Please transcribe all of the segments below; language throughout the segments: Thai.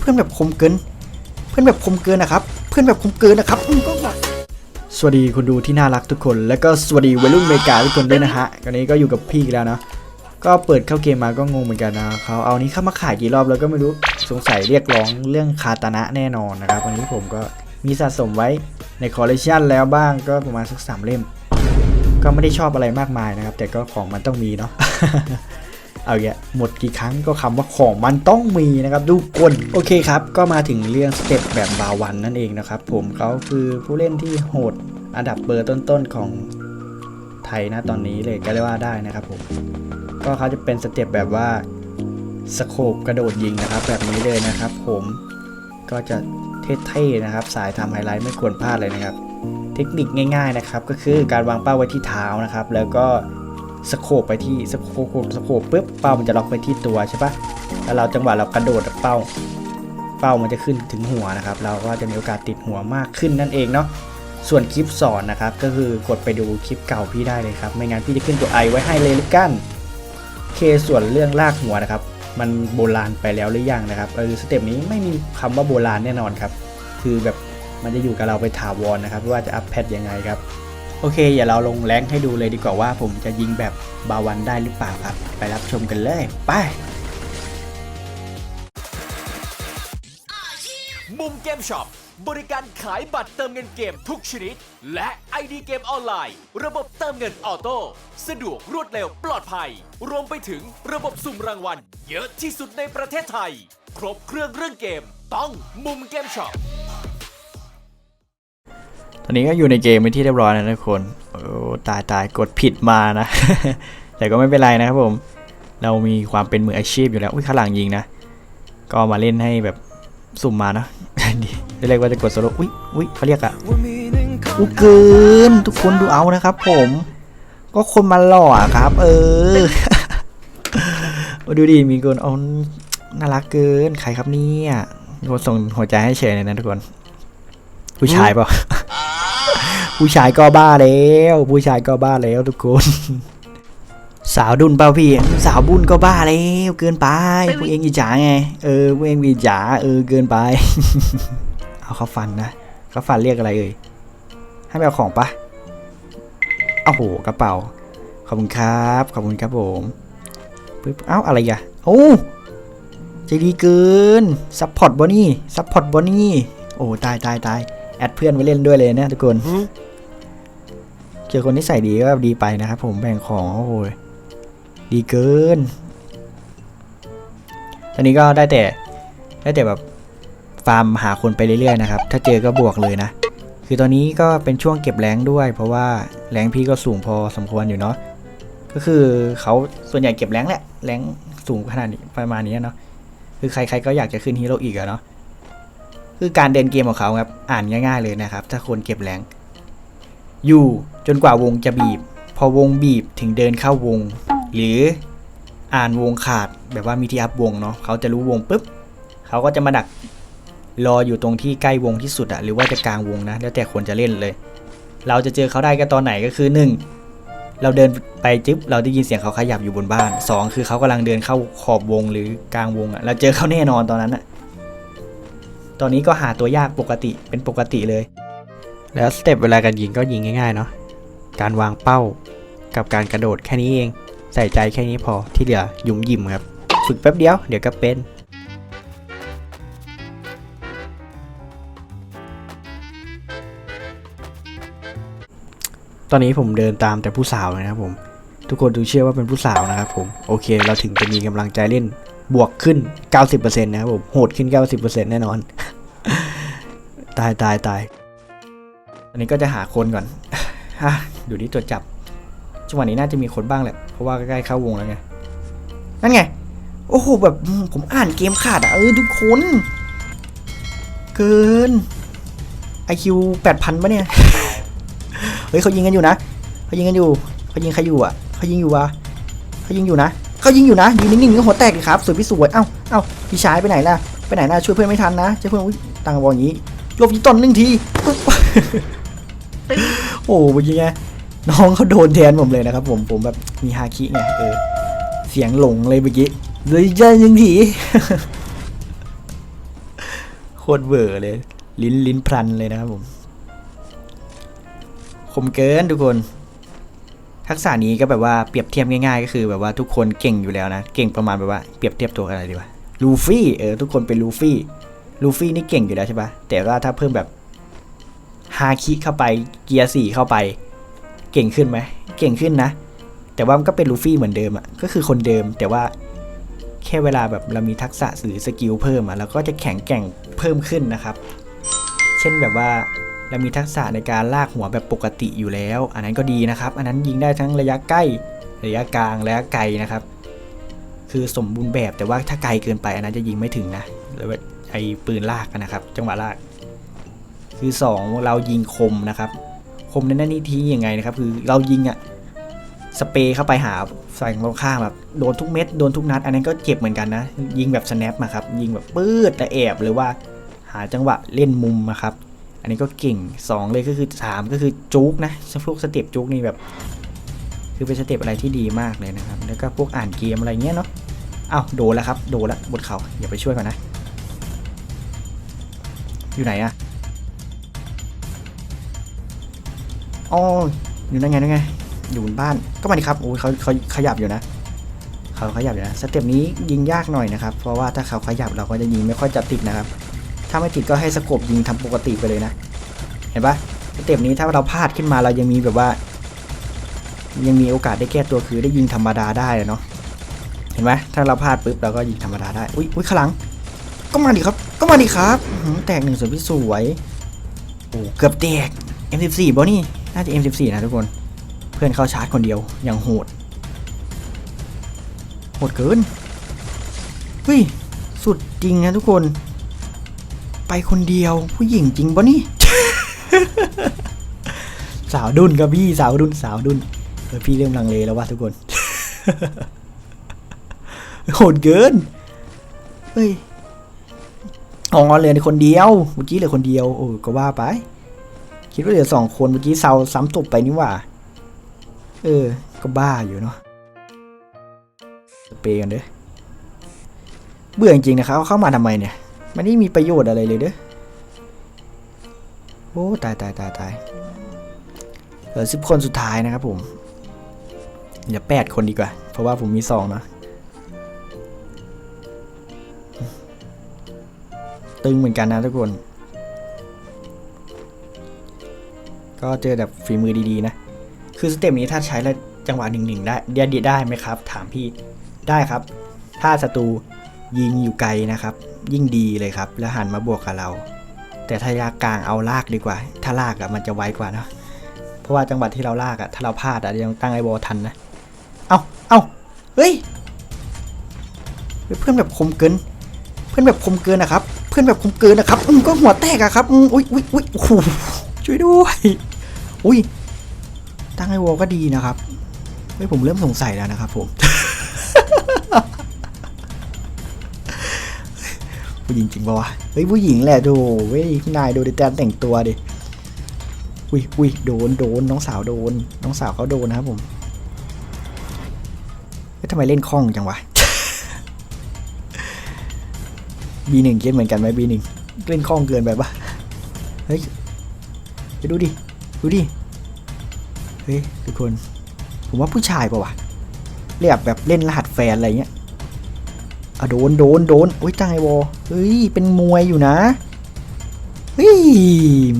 เพื่อนแบบคมเกิน เพื่อนแบบคมเกินนะครับ เพื่อนแบบคมเกินนะครับก็แบบสวัสดีคุณดูที่น่ารักทุกคน แล้วก็สวัสดีวัยรุ่นอเมริกาทุกคนด้วยนะฮะวันนี้ก็อยู่กับพี่แล้วเนาะก็เปิดเข้าเกมมาก็งงเหมือนกันนะเขาเอานี้เข้ามาขายกี่รอบแล้วก็ไม่รู้สงสัยเรียกร้องเรื่องคาตานะแน่นอนนะครับวันนี้ผมก็มีสะสมไว้ในคอลเลคชันแล้วบ้างก็ประมาณสักสามเล่ม ก็ไม่ได้ชอบอะไรมากมายนะครับ แต่ก็ของมันต้องมีเนาะ เอาแกหมดกี่ครั้งก็คำว่าของมันต้องมีนะครับทุกคนโอเคครับ ก็มาถึงเรื่องสเต็ปแบบบาวันนั่นเองนะครับผมเขาคือผู้เล่นที่โหดอันดับเบอร์ต้นๆของไทยนะตอนนี้เลยก็เรียกว่าได้นะครับผมก็เขาจะเป็นสเต็ปแบบว่าสโคปกระโดดยิงนะครับ แบบนี้เลยนะครับ ผมก็จะเท่ๆนะครับ สายทำไฮไลท์ไม่ควรพลาดเลยนะครับ เทคนิคง่าย ๆนะครับ ก็คือการวางเป้าไว้ที่เท้านะครับ แล้วก็ สโคปไปที่สโคปสโคปปุ๊บเป้ามันจะล็อกไปที่ตัวใช่ปะแล้วเราจังหวะเรากระโดดเป้า เป้ามันจะขึ้นถึงหัวนะครับ เราก็จะมีโอกาสติดหัวมากขึ้นนั่นเองเนาะส่วนคลิปสอนนะครับ ก็คือกดไปดูคลิปเก่าพี่ได้เลยครับ ไม่งั้นพี่จะขึ้นตัวไอไว้ให้เลยละกันเคส่วนเรื่องลากหัวนะครับ มันโบราณไปแล้วหรือยังนะครับเออสเต็ปนี้ไม่มีคำว่าโบราณแน่นอนครับ คือแบบมันจะอยู่กับเราไปถาวรนะครับ ว่าจะอัพแพทยังไงครับ โอเคอย่าเราลงแรงให้ดูเลยดีกว่าว่าผมจะยิงแบบบาวันได้หรือเปล่าครับ ไปรับชมกันเลย ไป มุมเกมช็อปบริการขายบัตรเติมเงินเกมทุกชนิด และ ID เกมออนไลน์ ระบบเติมเงินออโต้สะดวกรวดเร็วปลอดภัย รวมไปถึงระบบสุ่มรางวัล เยอะที่สุดในประเทศไทย ครบเครื่องเรื่องเกม ต้องมุมเกมช็อป ตอนนี้ก็อยู่ในเกมเป็นที่เรียบร้อยแล้วนะทุกคนโอ้ตายตายกดผิดมานะ แต่ก็ไม่เป็นไรนะครับผม เรามีความเป็นมืออาชีพอยู่แล้วอุ้ยข้างหลังยิงนะ ก็มาเล่นให้แบบสุ่มมานะดีเรียกว่าจะกดโซโล่อุ้ยอุ้ยเขาเรียกอะอู้เกินทุกคนดูเอานะครับ ผม ก็คนมาหล่อครับ เออดูดิมีคนเอาน่ารักเกินใครครับเนี่ยคนส่งหัวใจให้เฉยเลยนะทุกคน ผู้ชายเปล่า ผู้ชายก็บ้าแล้ว ผู้ชายก็บ้าแล้วทุกคน สาวดุนเปล่าพี่ สาวบุญก็บ้าแล้วเกินไปพวกเองอิจฉาไง เออพวกเองอิจฉาเออเกินไป เอาเขาฟันนะเขาฟันเรียกอะไรเอ่ย ให้ไปเอาของปะเอาโหกระเป๋า ขอบคุณครับ ขอบคุณครับผมปึ๊บเอ้าอะไรอะโอ้ใจดีเกิน ซัพพอร์ตบอนี่ ซัพพอร์ตบอนี่ โอ้ ตายตายตาย แอดเพื่อนไว้เล่นด้วยเลยนะทุกคนเจอคนที่ใส่ดีก็ดีไปนะครับผมแบ่งของโอ้โหดีเกิน ตอนนี้ก็ได้แต่ได้แต่แบบฟาร์มหาคนไปเรื่อยๆนะครับ ถ้าเจอก็บวกเลยนะ คือตอนนี้ก็เป็นช่วงเก็บแรงด้วย เพราะว่าแรงพี่ก็สูงพอสมควรอยู่เนาะ ก็คือเขาส่วนใหญ่เก็บแรงแหละ แรงสูงขนาดนี้ประมาณนี้เนาะ คือใครๆก็อยากจะขึ้นฮีโร่อีกอะเนาะ คือการเดินเกมของเขาครับ อ่านง่าย ๆเลยนะครับ ถ้าคนเก็บแรงอยู่ จนกว่าวงจะบีบ พอวงบีบถึงเดินเข้าวง หรืออ่านวงขาดแบบว่ามีที่อัพวงเนาะเขาจะรู้วงปุ๊บเขาก็จะมาดักรออยู่ตรงที่ใกล้วงที่สุดอะหรือว่าจะกลางวงนะ แล้วแต่คนจะเล่นเลย เราจะเจอเขาได้ก็ตอนไหนก็คือหนึ่งเราเดินไปจึ๊บเราได้ยินเสียงเขาขยับอยู่บนบ้านสองคือเขากำลังเดินเข้าขอบวงหรือกลางวงอะเราเจอเขาแน่นอนตอนนั้นอะตอนนี้ก็หาตัวยากปกติเป็นปกติเลย แล้วสเต็ปเวลาการยิงก็ยิงง่ายๆเนาะ การวางเป้า กับการกระโดดแค่นี้เอง ใส่ใจแค่นี้พอที่เหลือยุ่มยิมครับ ฝึกแป๊บเดียวเดี๋ยวก็เป็นตอนนี้ผมเดินตามแต่ผู้สาวเลยนะครับผม ทุกคนดูเชื่อว่าเป็นผู้สาวนะครับผม โอเค เราถึงจะมีกำลังใจเล่นบวกขึ้น 90%นะครับผม โหดขึ้น 90%แน่นอน ตายตายตายอันนี้ก็จะหาคนก่อน ฮะดูที่ตัวจับจังหวะนี้น่าจะมีคนบ้างแหละ เพราะว่าใกล้เข้าวงแล้วไง นั่นไง โอ้โห แบบผมอ่านเกมขาดอะเออทุกคน เกิน IQ 8,000ปะเนี่ย เฮ้ยเขายิงกันอยู่นะเขายิงกันอยู่เขายิงใครอยู่อะเขายิงอยู่วะเขายิงอยู่นะเขายิงอยู่นะยืนนิ่งๆก็หัวแตกดิครับสวยพี่สวยเอ้าเอ้าพี่ชายไปไหนล่ะไปไหนล่ะช่วยเพื่อนไม่ทันนะช่วยเพื่อนตังบอลอย่างนี้โยบยีต้นหนึ่งที โอ้เมื่อกี้ไงน้องเขาโดนแทนผมเลยนะครับผมผมแบบมีฮาคิไงเออเสียงหลงเลยเมื่อกี้เลยใจหนึ่งทีโคตรเวอร์เลย ลิ้นลิ้นพลันเลยนะครับผมคมเกินทุกคน ทักษะนี้ก็แบบว่าเปรียบเทียบง่ายๆ ก็คือแบบว่าทุกคนเก่งอยู่แล้วนะ เก่งประมาณแบบว่าเปรียบเทียบตัวอะไรดีวะลูฟี่เออทุกคนเป็นลูฟี่ลูฟี่นี่เก่งอยู่แล้วใช่ปะแต่ว่าถ้าเพิ่มแบบ ฮาคิเข้าไปเกียร์สี่เข้าไป เก่งขึ้นไหมเก่งขึ้นนะ แต่ว่ามันก็เป็นลูฟี่เหมือนเดิมอะ่ะก็คือคนเดิมแต่ว่าแค่เวลาแบบเรามีทักษะหรือสกิลเพิ่มอะ่ะเราก็จะแข็งแกร่งเพิ่มขึ้นนะครับ เช่นแบบว่าเรามีทักษะในการลากหัวแบบปกติอยู่แล้ว อันนั้นก็ดีนะครับ อันนั้นยิงได้ทั้งระยะใกล้ระยะกลางระยะไกลนะครับ คือสมบูรณ์แบบแต่ว่าถ้าไกลเกินไปอันนั้นจะยิงไม่ถึงนะแล้วไอ้ปืนลากนะครับ จังหวะลาก คือสองเรายิงคมนะครับ คมในนั่นนี่ทียังไงนะครับ คือเรายิงอะสเปรย์เข้าไปหาฝ่ายตรงข้ามแบบโดนทุกเม็ดโดนทุกนัด อันนั้นก็เจ็บเหมือนกันนะ ยิงแบบสแนปมาครับ ยิงแบบปื้ดแต่แอบหรือว่าหาจังหวะเล่นมุมนะครับ อันนี้ก็เก่ง 2 เลยก็คือ 3 ก็คือจุกนะพวกสเต็ปจุกนี่แบบ คือเป็นสเต็ปอะไรที่ดีมากเลยนะครับ แล้วก็พวกอ่านเกมอะไรเงี้ยเนาะอ้าวโดนแล้วครับ โดนแล้วบนเขาอย่าไปช่วยก่อนนะ อยู่ไหนอะ อ๋ออยู่นั่นไงนั่นไง อยู่บนบ้าน ก็มาดิครับ โอ้ยเขาเขาขยับอยู่นะ เขาขยับอยู่นะ สเต็ปนี้ยิงยากหน่อยนะครับ เพราะว่าถ้าเขาขยับเราก็จะยิงไม่ค่อยจะติดนะครับ ถ้าไม่ติดก็ให้สกบยิงทำปกติไปเลยนะ เห็นปะสเต็ปนี้ถ้าเราพลาดขึ้นมาเรายังมีแบบว่า ยังมีโอกาสได้แก้ตัวคือได้ยิงธรรมดาได้เนาะ เห็นไหมถ้าเราพลาดปุ๊บเราก็ยิงธรรมดาได้ อุ้ยอุ้ยขลัง ก็มาดิครับ ก็มาดิครับหือแตกหนึ่งส่วนพี่สวย โอ้เกือบแตก M14 บอนี่ น่าจะ M14 นะทุกคน เพื่อนเข้าชาร์จคนเดียว อย่างโหด โหดเกินเฮ้ย สุดจริงนะทุกคน ไปคนเดียวผู้หญิงจริงปะนี่ สาวดุนกับพี่สาวดุนสาวดุนเออพี่เริ่มลังเลแล้วว่ะทุกคน โหดเกิน เฮ้ยอ๋อเลือในคนเดียวเมื่อกี้เลือคนเดียวโอ้ก็ว่าไป คิดว่าเหลือสองคนเมื่อกี้เซาซ้ำตบไปนี่หว่า เออ ก็บ้าอยู่เนาะสเปรย์กันเด้อเบื่อจริงๆนะครับเอาเข้ามาทำไมเนี่ย มันไม่มีประโยชน์อะไรเลยเด้อโอ้ตายตายตายตายเหลือสิบคนสุดท้ายนะครับผมเหลือแปดคนดีกว่า เพราะว่าผมมีสองเนาะตึงเหมือนกันนะทุกคน ก็เจอแบบฝีมือดีๆนะ คือสเต็ปนี้ถ้าใช้แล้วจังหวะหนึ่งหนึ่งได้เดียดได้ไหมครับ ถามพี่ได้ครับ ถ้าศัตรูยิงอยู่ไกลนะครับ ยิ่งดีเลยครับ แล้วหันมาบวกกับเรา แต่ถ้ายากลางเอาลากดีกว่า ถ้าลากอะมันจะไวกว่านะเพราะว่าจังหวะที่เราลากอะถ้าเราพลาดอะยังตั้งไอ้บอทันนะเอาเอาเฮ้ยเพื่อนแบบคมเกิน เพื่อนแบบคมเกินนะครับ เพื่อนแบบคมเกินนะครับอืมก็หัวแตกอะครับอืมอุ้ยอุ้ยอุ้ยโอ้โหช่วยด้วย อุ้ย ตั้งไอ้วอลก็ดีนะครับเฮ้ยผมเริ่มสงสัยแล้วนะครับผมผู้หญิงจริงปะวะ เฮ้ยผู้หญิงแหละดูเว้ยนายดูดิแต่แต่งตัวดิ อุ้ยอุ้ยโดนโดนน้องสาวโดน น้องสาวเขาโดนนะครับผมทำไมเล่นคล่องจังวะบีหนึ่งคิดเหมือนกันไหมบีหนึ่งเล่นคล่องเกินไปปะเฮ้ยไปดูดิ ดูดิ เฮ้ยทุกคน ผมว่าผู้ชายปะวะเรียกแบบเล่นรหัสแฟนอะไรเงี้ยอะโดนโดนโดนโอ้ยจังไอวอเฮ้ยเป็นมวยอยู่นะเฮ้ย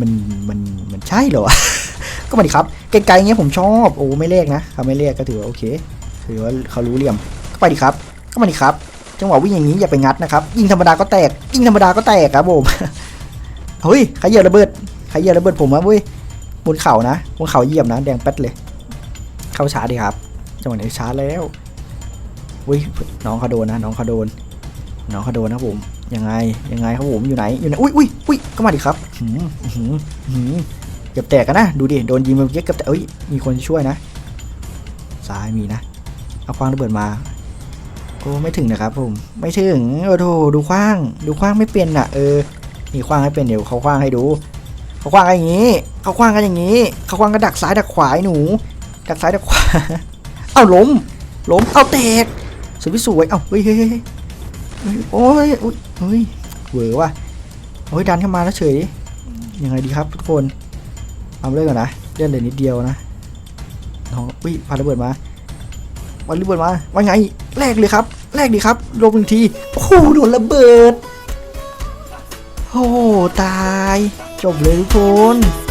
มันมันมันใช่เหรอ ก็มาดิครับไกลๆเงี้ยผมชอบโอ้ไม่เลขนะเขาไม่เลขก็ถือว่าโอเคถือว่าเขารู้เหลี่ยมก็ไปดิครับ ก็มาดิครับ จังหวะวิ่งอย่างนี้อย่าไปงัดนะครับยิงธรรมดาก็แตกยิงธรรมดาก็แตกครับผมเฮ้ยใครเหยียบระเบิดใครเหยียบระเบิดผมวะเว้ย บนเขานะบนเขาเยียบนะ แดงแป๊ดเลย เข้าชาร์จดีครับจังหวะนี้ชาร์จแล้วอุ้ยน้องเขาโดนนะ น้องเขาโดน น้องเขาโดนนะผมยังไงยังไงครับผมอยู่ไหนอยู่ไหนอุ้ยอุ้ยอุ้ยก็มาดิครับหืมหืมหืมเกือบแตกกันนะดูดิโดนยิงเมื่อกี้เกือบแตกเอ้ยมีคนช่วยนะซ้ายมีนะเอาคว้างระเบิดมาโอ้ไม่ถึงนะครับผมไม่ถึงโอ้โหดูคว้าง ดูคว้างไม่เป็นอะ เออนี่คว้างให้เป็นเดี๋ยวเขาคว้างให้ดูเขาคว้างอย่างนี้ เขาคว้างกันอย่างนี้เขาคว้างกันดักซ้ายดักขวาหนู ดักซ้ายดักขวา เอ้าล้ม ล้ม เอ้าแตกสวยสวยเอ้าเฮ้ยเฮ้ยเฮ้ยโอ้ยเฮ้ยเวอร์ว่ะโอ้ยดันเข้ามาแล้วเฉยยังไงดีครับทุกคนเอาเรื่องก่อนนะเลื่อนเลยวนิดเดียวนะน้องอุ้ยพาระเบิดมาพาระเบิดมาว่าไงแรกเลยครับแรกดีครับลงหนึ่งทีโอ้โหโดนระเบิดโอ้ตาย จบเลยทุกคน